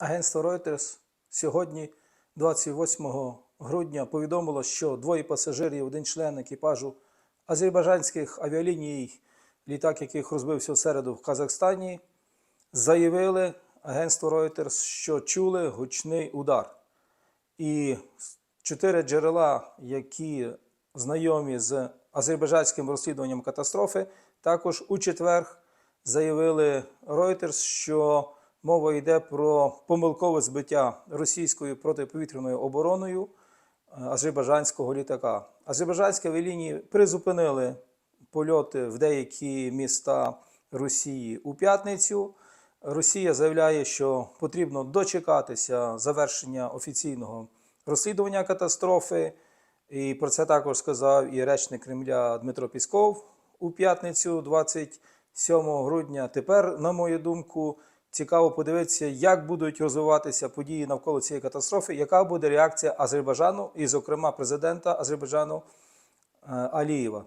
Агентство Reuters сьогодні, 28 грудня, повідомило, що двоє пасажирів, один член екіпажу азербайджанських авіаліній, літак яких розбився в середу в Казахстані, заявили агентство Reuters, що чули гучний удар. І чотири джерела, які знайомі з азербайджанським розслідуванням катастрофи, також у четвер заявили Reuters, що мова йде про помилкове збиття російською протиповітряною обороною е, азербайджанського літака. Азербайджанські авіалінії призупинили польоти в деякі міста Росії у п'ятницю. Росія заявляє, що потрібно дочекатися завершення офіційного розслідування катастрофи. І про це також сказав і речник Кремля Дмитро Пісков у п'ятницю, 27 грудня. Тепер, на мою думку, цікаво подивитися, як будуть розвиватися події навколо цієї катастрофи, яка буде реакція Азербайджану, і, зокрема, президента Азербайджану е, Алієва.